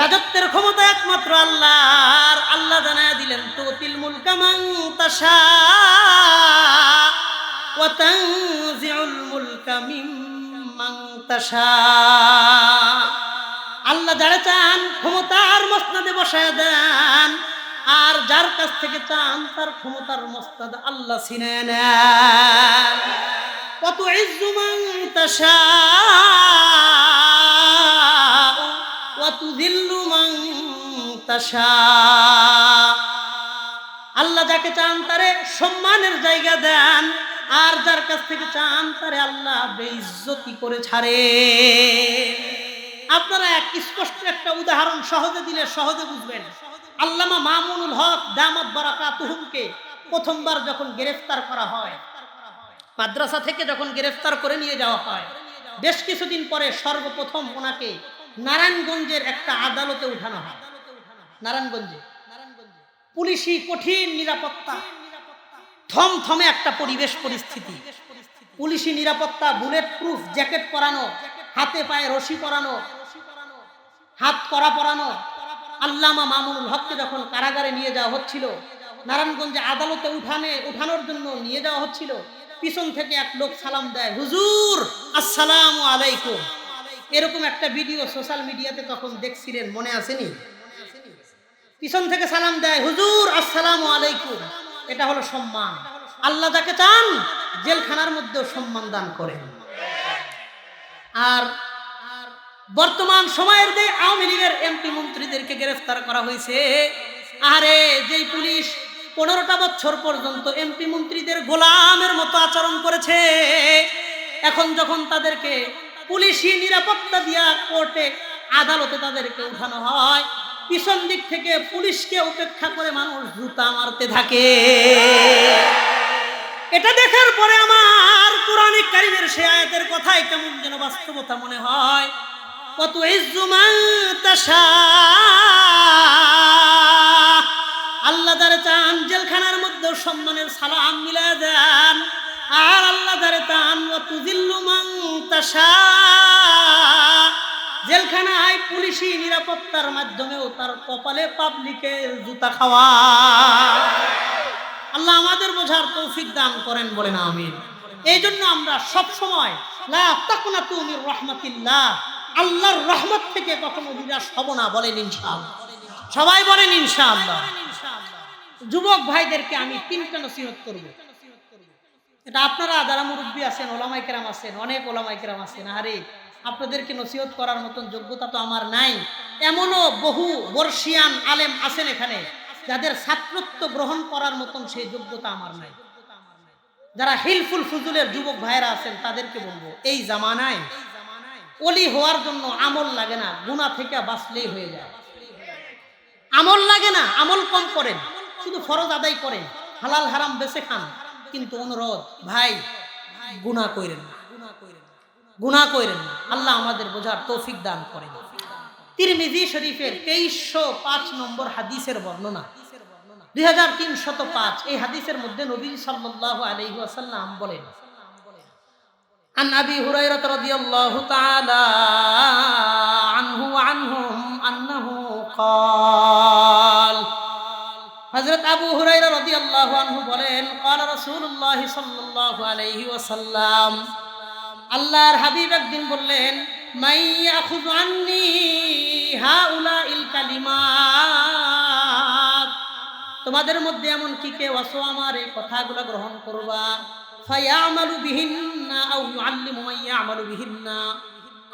রাজত্বের ক্ষমতা একমাত্র আল্লাহর। আল্লাহ জানায় দিলেন, তুতিল মুলকা মান তাশা, ওয়া তানজিউল মুলকা মিম্মান তাশা। আল্লাহ যারা চান, ক্ষমতার মসনাদে বসায় দেন, আর যার কাছ থেকে চান, তার ক্ষমতার মসনাদ আল্লাহ ছিনে নেন। কত ইজ্জু মান আল্লাহ যাকে চান তারে সম্মানের জায়গা দেন, আর যার কাছ থেকে চান তারে আল্লাহ বেইজ্জতি করে ছাড়ে। আপনারা এক স্পষ্ট একটা উদাহরণ সহজে দিলে সহজে বুঝবেন। আল্লামা মামুনুল হক দামাত বারাকাতুহুমকে প্রথমবার যখন গ্রেফতার করা হয়, মাদ্রাসা থেকে যখন গ্রেফতার করে নিয়ে যাওয়া হয়, বেশ কিছুদিন পরে সর্বপ্রথম ওনাকে নারায়ণগঞ্জের একটা আদালতে উঠানো হয়। নারায়ণগঞ্জে। পুলিশি কঠিন নিরাপত্তা। থমথমে একটা পরিবেশ পরিস্থিতি। পুলিশি নিরাপত্তা বুলেট প্রুফ জ্যাকেট পরানো, হাতে পায়ে রশি পরানো, হাত করা পরানো। আল্লামা মামুনুল হককে যখন কারাগারে নিয়ে যাওয়া হচ্ছিল, নারায়ণগঞ্জে আদালতে উঠানে, উঠানোর জন্য নিয়ে যাওয়া হচ্ছিল, পিছন থেকে এক লোক সালাম দেয়, হুজুর, আসসালামু আলাইকুম। এরকম একটা ভিডিও সোশ্যাল মিডিয়াতে তখন দেখছিলেন, মনে আসেনি? পিছন থেকে সালাম দেয়, হুজুর, আসসালামু আলাইকুম। এটা হলো সম্মান। আল্লাহ যাকে চান, জেলখানার মধ্যেও সম্মান দান করেন। আর বর্তমান সময়ের যে আওয়ামী লীগের এমপি মন্ত্রীদেরকে গ্রেফতার করা হয়েছে, আরে যেই পুলিশ পনেরোটা বছর পর্যন্ত এমপি মন্ত্রীদের গোলামের মতো আচরণ করেছে, এখন যখন তাদেরকে পুলিশি নিরাপত্তা দিয়া কোর্টে আদালতে তাদেরকে উঠানো হয় পিছন দিক থেকে পুলিশকে উপেক্ষা করে মানুষ জুতা মারতে থাকে। এটা দেখার পরে আমার পুরাণিক কারিমের সে আয়াতের কথাই কেমন যেন বাস্তবতা মনে হয়। কত আল্লাহ দারে চান জেলখানার মধ্যে সম্মানের সালাম মিলা দেন। আর আল্লাহ দারে চান তুজিল্লু মান তাশা। জেলখানায় পুলিশি নিরাপত্তার মাধ্যমেও তার কপালে পাবলিকের জুতা খাওয়া। আল্লাহ আমাদের বোঝার তৌফিক দান করেন বলেন, আমিন। এই জন্য আমরা সব সময়, লা আল্লাহর রহমত থেকে কখনো নিরাশ হব না বলেন ইনশাআল্লাহ। সবাই বলেন ইনশাআল্লাহ। যুবক ভাইদেরকে আমি তিনটা নসিহত করব। এটা আপনারা যারা মুরব্বী আছেন ওলামাই কেরাম আছেন, অনেক ওলামাই কেরাম আছেন আরে আপনাদেরকে নসিহত করার মতন যোগ্যতা তো আমার নাই। এমনও বহু বর্ষিয়ান আলেম আছেন এখানে, যাদের ছাত্রত্ব গ্রহণ করার মতন সেই যোগ্যতা আমার নাই। যারা হিলফুল ফুজুলের যুবক ভাইরা আছেন, তাদেরকে বলব, এই জামানায় অলি হওয়ার জন্য আমল লাগে না গুণা থেকে বাঁচলেই হয়ে যায়। আমল লাগে না, আমল কম করেন, শুধু ফরজ আদায় করেন, হালাল হারাম বেছে খান, কিন্তু অনুরোধ, ভাই গুণা কইরেন না। গুণা কইরেন না আল্লাহ আমাদের বোঝার তৌফিক দান করেন তিরমিজি শরীফের তেইশশো পাঁচ নম্বর হাদিসের বর্ণনা দুই হাজার তিনশত পাঁচ এই হাদিসের মধ্যে নবী সাল্লাহ আলহি আসাল্লাম বলেন عن أبي هريرة رضي الله تعالى عنه وعنهم أنه قال হযরত আবু হুরায়রা রাদিয়াল্লাহু আনহু বলেন قال رسول الله صلى الله عليه وسلم আল্লাহর হাবিব একদিন বললেন মাই ইয়াখুযু আন্নি হাউলাইল কালিমাত। তোমাদের মধ্যে এমন কি কেউ আছো আমার এই কথাগুলো গ্রহণ করবা? ফায়ামালু বিহিন্না আও ইউআল্লিমু মান ইয়ামালু বিহিন্না।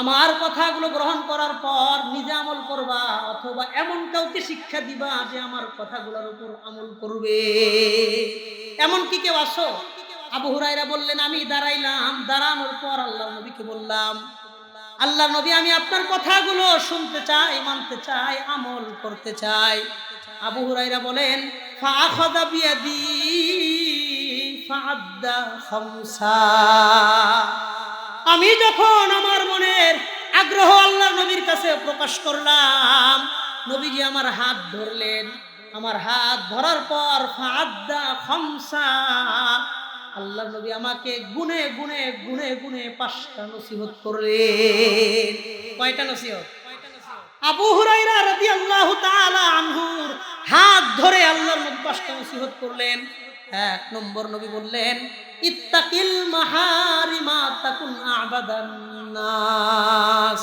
আমার কথাগুলো গ্রহণ করার পর নিজে আমল করবা অথবা এমন কাউকে শিক্ষা দিবা যে আমার কথাগুলোর উপর আমল করবে। এমন কি কেউ আসো আবু হুরাইরা বললেন, আমি দাঁড়াইলাম। দাঁড়ানোর পর আল্লাহ নবীকে বললাম আল্লাহ নবী, আমি আপনার কথাগুলো শুনতে চাই, মানতে চাই, আমল করতে চাই। আবু হুরাইরা বলেন আমি যখন আমার মনের আগ্রহ আল্লাহ নবীর কাছে প্রকাশ করলাম, নবীজি আমার হাত ধরলেন। আমার হাত ধরার পর ফাদ্দা খমসা। আল্লাহ নবী আমাকে গুনে গুনে গুনে গুনে পাঁচটা নসিহত করলেন। কয়টা নসিহত? আবু হুরাইরা রাদিয়াল্লাহু তাআলা আনহুর হাত ধরে আল্লাহর নবী পাঁচটা নসিহত করলেন। এক নম্বর নবী বললেন, ইত্তাকিল মাহারিমা তাকুন আবাদান নাস।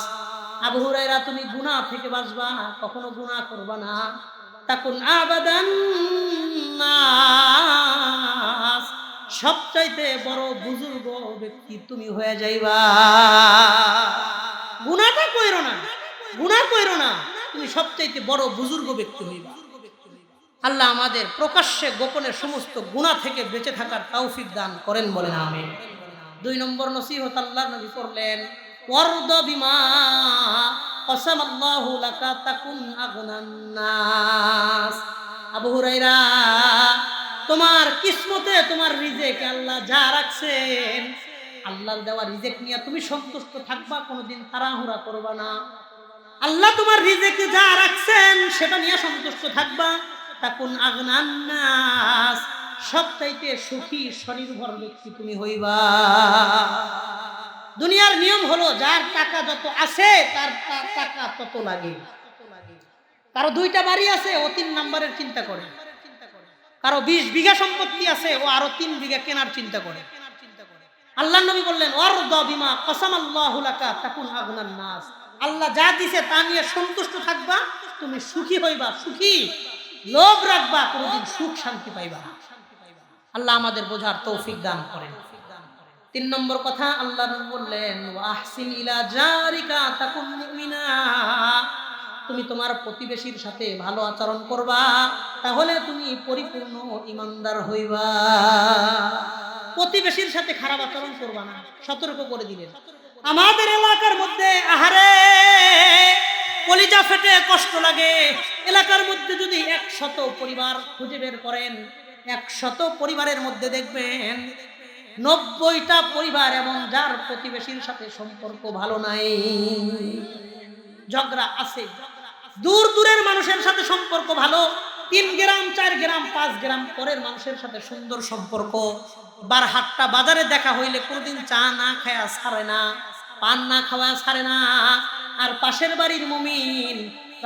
আবু হুরাইরা তুমি গুনাহ থেকে বাঁচবা কখনো গুনাহ করবা না। তাকুন আবাদান নাস। সবচাইতে বড় বুজুর্গ ব্যক্তি তুমি হয়ে যাইবা। গুনাহটা কইরো না, গুনাহ কইরো না, তুমি সবচাইতে বড় বুজুর্গ ব্যক্তি হইবা। আল্লাহ আমাদের প্রকাশ্যে, গোপনে সমস্ত গুণা থেকে বেঁচে থাকার তৌফিক দান করেন বলেন আমি দুই নম্বর নসিহত আল্লাহ নবী করলেন, ওয়ারদ বিমা কসাম আল্লাহু লাকা তাকুন আগনান নাস। আবু হুরাইরা তোমার কিসমতে তোমার রিজেকে, আল্লাহ যা রাখছেন, আল্লাহর দেওয়া রিজেক নিয়ে তুমি সন্তুষ্ট থাকবা, কোনোদিন তাড়াহুড়া করবা না। আল্লাহ তোমার রিজেকে যা রাখছেন, সেটা নিয়ে সন্তুষ্ট থাকবা। তাকুন আগনান নাস সবচাইতে সুখী, স্বনির্ভর ব্যক্তি তুমি হইবা। দুনিয়ার নিয়ম হলো, যার টাকা যত আছে, তার তার টাকা তত লাগে। কারও দুইটা বাড়ি আছে ও তিন নাম্বারের চিন্তা করে। কারও বিশ বিঘা সম্পত্তি আছে, ও আরও তিন বিঘা কেনার চিন্তা করে। আল্লাহ নবী বললেন ওর বিমা কসাম নাস। আল্লাহ যা দিছে তা নিয়ে সন্তুষ্ট থাকবা, তুমি সুখী হইবা, সুখী। লোভ রাখবা, কোনোদিন সুখ শান্তি পাইবা। আল্লাহ আমাদের বোঝার তৌফিক দান করেন। তিন নম্বর কথা, আল্লাহ বললেন ইলা জারিকা তাকুন মুমিনা। তুমি তোমার প্রতিবেশীর সাথে ভালো আচরণ করবা, তাহলে তুমি পরিপূর্ণ ইমানদার হইবা। প্রতিবেশীর সাথে খারাপ আচরণ করবা না, সতর্ক করে দিলেন। আমাদের এলাকার মধ্যে আহারে কলিজা ফেটে কষ্ট লাগে। এলাকার মধ্যে যদি একশত পরিবার খুঁজে বের করেন, একশত পরিবারের মধ্যে দেখবেন, নব্বইটা পরিবার এবং যার প্রতিবেশীর সাথে সম্পর্ক ভালো নাই। ঝগড়া আছে। দূর দূরের মানুষের সাথে সম্পর্ক ভালো, তিন গ্রাম, চার গ্রাম, পাঁচ গ্রাম, পরের মানুষের সাথে সুন্দর সম্পর্ক। বার হাটটা বাজারে দেখা হইলে কোনোদিন চা না খায়া ছাড়ে না, পান না খাওয়া ছাড়ে না। আর পাশের বাড়ির মুমিন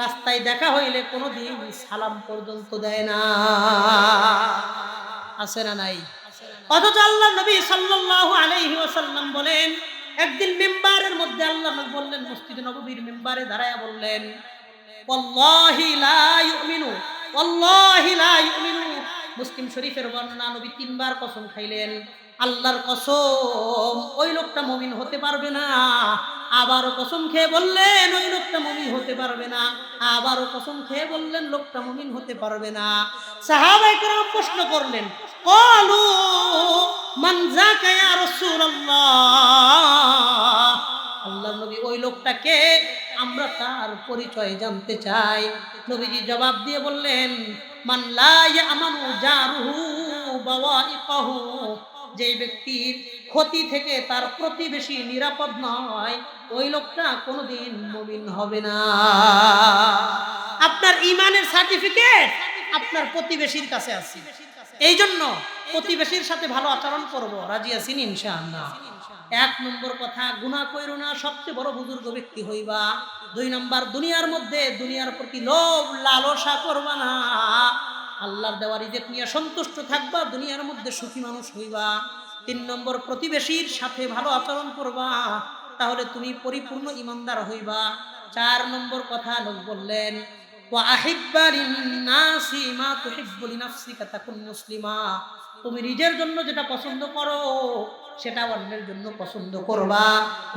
রাস্তায় দেখা হইলে কোনোদিন সালাম পর্যন্ত দেয় না। আসে না নাই? অথচ আল্লাহ নবী সাল্লাল্লাহু আলাইহি ওয়াসাল্লাম বলেন, একদিন মেম্বারের মধ্যে আল্লাহ বললেন, মসজিদে নববীর মেম্বারে দাঁড়ায়া বললেন মুসলিম শরীফের বর্ণনা নবী তিনবার কসম খাইলেন। আল্লাহর কসম, ওই লোকটা মুমিন হতে পারবে না। আবারও কসম খেয়ে বললেন, ওই লোকটা মুমিন হতে পারবে না। আবারও কসম খেয়ে বললেন, লোকটা মুমিন হতে পারবে না। সাহাবায়ে কেরাম প্রশ্ন করলেন ক্বালু মান যাকা ইয়া রাসূলুল্লাহ? আল্লাহ নবী, ওই লোকটাকে আমরা তার পরিচয় জানতে চাই। নবীজি জবাব দিয়ে বললেন, মান লা ইয়ামানু জারুহু ব্যক্তির ক্ষতি থেকে তার প্রতিবেশী নিরাপদ নয়, ওই লোকটা কোনোদিন মুমিন হবে না। আপনার ইমানের সার্টিফিকেট আপনার প্রতিবেশীর কাছে আছে। এই জন্য প্রতিবেশীর সাথে ভালো আচরণ করব, রাজি আছেন ইনশাআল্লাহ। এক নম্বর কথা, গুনাহ কইরো না, সবচেয়ে বড় বুজুর্গ ব্যক্তি হইবা। দুই নম্বর, দুনিয়ার মধ্যে দুনিয়ার প্রতি লোভ, লালসা করবা না। আল্লাহর দেওয়া রিজেক নিয়ে সন্তুষ্ট থাকবা, দুনিয়ার মধ্যে সুখী মানুষ হইবা। তিন নম্বর, প্রতিবেশীর সাথে ভালো আচরণ করবা, তাহলে তুমি পরিপূর্ণ ইমানদার হইবা। চার নম্বর কথা, লোক বললেন তুমি নিজের জন্য যেটা পছন্দ করো সেটা অন্যের জন্য পছন্দ করবা।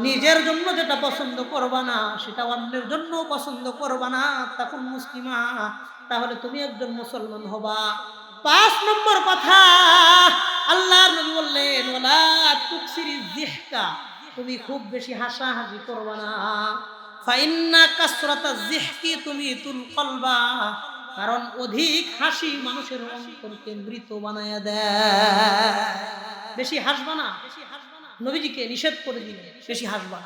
নিজের জন্য যেটা পছন্দ করবা না, সেটা অন্যের জন্য পছন্দ করবা না। তখন মুসলিমা, তাহলে তুমি একজন মুসলমান হবা। পাঁচ নম্বর কথা, আল্লাহ নবী বললেন তুমি খুব বেশি হাসাহাসি করবা না। ফাইন্না কাসরাতা জিহকি তুমি তুল কলবা, কারণ অধিক হাসি মানুষের অন্তরকে মৃত বানায়া দেয়। বেশি হাসবা না। নবীজিকে নিষেধ করে দিলেন বেশি হাসবা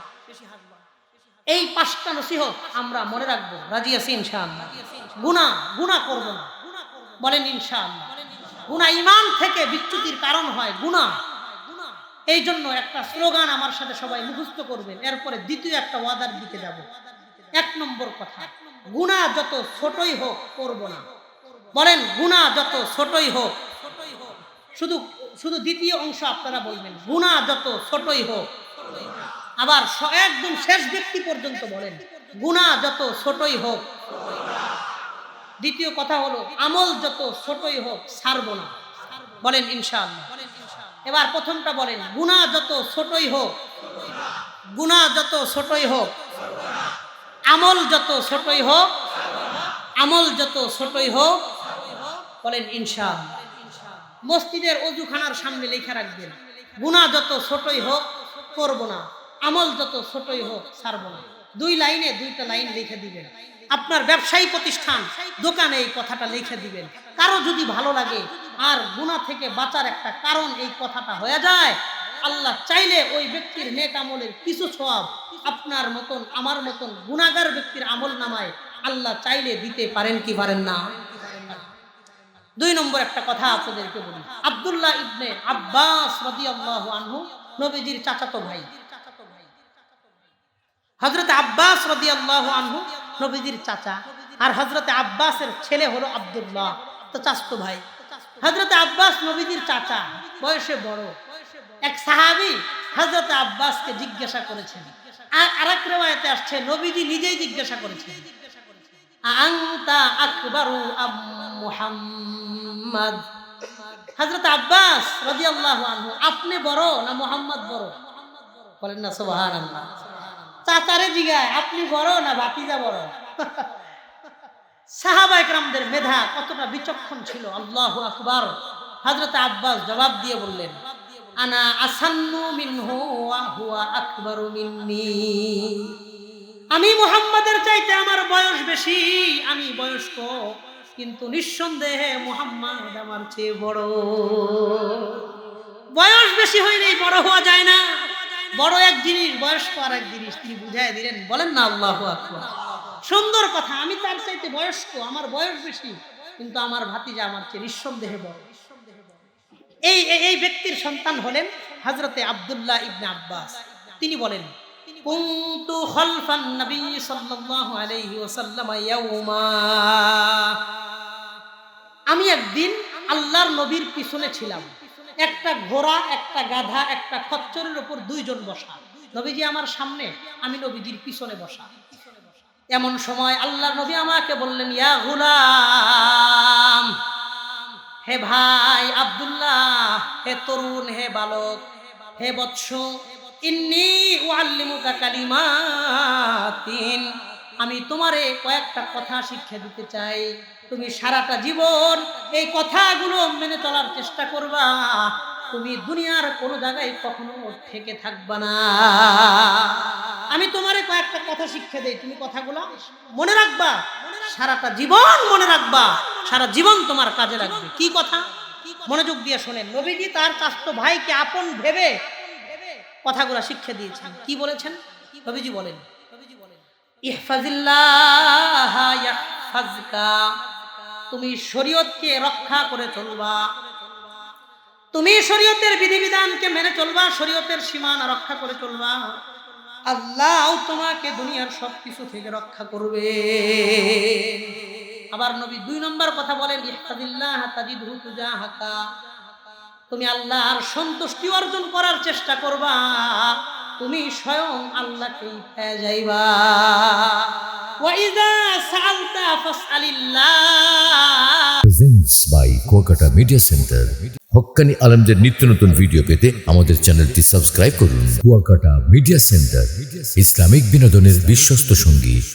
এই পাঁচটা নসিহত আমরা মনে রাখব। করব না। বলেন ইনশাআল্লাহ। ইমান থেকে বিচ্যুতির কারণ হয় এই জন্য একটা স্লোগান আমার সাথে সবাই মুখস্থ করবেন। এরপরে দ্বিতীয় একটা ওয়াদার দিকে যাব। এক নম্বর কথা গুণা যত ছোটই হোক করব না। বলেন গুণা যত ছোটই হোক। শুধু শুধু দ্বিতীয় অংশ আপনারা বলবেন। গুণা যত ছোটই হোক। আবার একদম শেষ ব্যক্তি পর্যন্ত বলেন গুণা যত ছোটই হোক। দ্বিতীয় কথা হলো, আমল যত ছোটই হোক, ছাড়বো না। বলেন ইনশাআল্লাহ। এবার প্রথমটা বলেন গুণা যত ছোটই হোক গুণা যত ছোটই হোক, আমল যত ছোটই হোক, আমল যত ছোটই হোক, বলেন ইনশাআল্লাহ। মসজিদের অজুখানার সামনে লেখা রাখবেন গুণা যত ছোটই হোক, করব না। আমল যত ছোটই হোক ছাড়ব না। দুই লাইনে, দুইটা লাইন লিখে দিবেন। আপনার ব্যবসায়ী প্রতিষ্ঠান, দোকানে এই কথাটা লিখে দিবেন। কারও যদি ভালো লাগে, আর গুণা থেকে বাঁচার একটা কারণ এই কথাটা হয়ে যায়, আল্লাহ চাইলে ওই ব্যক্তির নেক আমলের কিছু সব আপনার মতন, আমার মতন গুণাগার ব্যক্তির আমল নামায় আল্লাহ চাইলে দিতে পারেন কি পারেন না? দুই নম্বর একটা কথা আপনাদেরকে বলি। আব্দুল্লাহ ইবনে আব্বাস রাদিয়াল্লাহু আনহু, নবীজির চাচাতো ভাই। হযরত আব্বাস রাদিয়াল্লাহু আনহু, নবীজির চাচা। আর হযরত আব্বাসের ছেলে হলো আব্দুল্লাহ, তো চাচাতো ভাই। হযরত আব্বাস নবীজির চাচা, বয়সে বড়। এক সাহাবী হযরত আব্বাসকে জিজ্ঞাসা করেছেন। আর আরেক রেওয়ায়েতে আসছে, নবীজি নিজেই জিজ্ঞাসা করেছেন। আংতা আকবারু আম মুহাম্মদ? হযরত আব্বাস রাদিয়াল্লাহু আনহু, আপনি বড় না মুহাম্মদ বড়? বলেন না, সুবহানাল্লাহ। চাচারে জিগায়, আপনি বড় না ভাতিজা বড়? সাহাবা একরামদের মেধা কতটা বিচক্ষণ ছিল, আল্লাহু আকবার। হযরত আব্বাস জবাব দিয়ে বললেন, আনা আসান্নু মিনহু হুয়া আকবারু মিন্নি। আমি মুহাম্মাদের চাইতে আমার বয়স বেশি, আমি বয়স্ক। কিন্তু নিঃসন্দেহে মোহাম্মদ আমার চেয়ে বড়। বয়স বেশি হইলেই বড় হওয়া যায় না। বড় এক জিনিস, বয়স্ক আর এক জিনিস, তিনি বুঝাই দিলেন, বলেন না, আল্লাহ সুন্দর কথা, আমি তার চাইতে বয়স্ক, আমার বয়স বেশি, কিন্তু আমার ভাতিজা আমার চেয়ে নিঃসন্দেহে বড়। এই- এই ব্যক্তির সন্তান হলেন হজরতে আব্দুল্লাহ ইবনে আব্বাস। তিনি বলেন কুনতু খলফান নবী সাল্লাল্লাহু আলাইহি ওয়াসাল্লাম ইয়াউমা। আমি একদিন আল্লাহর নবীর পিছনে ছিলাম। একটা ঘোড়া, একটা গাধা, একটা খচ্চরের উপর দুইজন বসা। নবীজি আমার সামনে, আমি নবীজির পিছনে বসা। এমন সময় আল্লাহ নবী আমাকে বললেন, ইয়া গুলাম, হে ভাই আব্দুল্লাহ, হে তরুণ, হে বালক, হে বৎস ইন্নি ওয়াল্লিমুকা কালিমাতিন। আমি তোমারে কয়েকটা কথা শিক্ষা দিতে চাই। তুমি সারাটা জীবন এই কথাগুলো মেনে চলার চেষ্টা করবা। তুমি দুনিয়ার কোনো জায়গায় কখনো থেকে থাকবা না। আমি তোমারে কয়েকটা কথা শিক্ষা দেই। তুমি কথাগুলো মনে রাখবা। সারাটা জীবন মনে রাখবা। সারা জীবন তোমার কাজে লাগবে। কি কথা? মনোযোগ দিয়ে শোনেন। নবীজি তার চাস্ত ভাইকে আপন ভেবে কথাগুলো শিক্ষা দিয়েছেন। কি বলেছেন? নবীজি বলেন তুমি শরীয়তকে রক্ষা করে চলবা। তুমি শরীয়তের বিধিবিধানকে মেনে চলবা, শরীয়তের সীমানা রক্ষা করে চলবা। আল্লাহ তোমাকে দুনিয়ার সব কিছু থেকে রক্ষা করবে। আবার নবী দুই নম্বর কথা বলেন ইহতাদিল্লাহ তাজিদহু তুজাহাকা। তুমি আল্লাহর সন্তুষ্টি অর্জন করার চেষ্টা করবা, তুমি স্বয়ং আল্লাহকেই পেয়ে যাইবা। ওয়াইদা সাআলতা ফাসআলিল্লাহ। Presents by Kuakata media center হক্কানি আলমদের নিত্য নতুন ভিডিও পেতে আমাদের চ্যানেলটি সাবস্ক্রাইব করুন। কুয়াকাটা মিডিয়া সেন্টার ইসলামিক বিনোদনের বিশ্বস্ত সঙ্গী।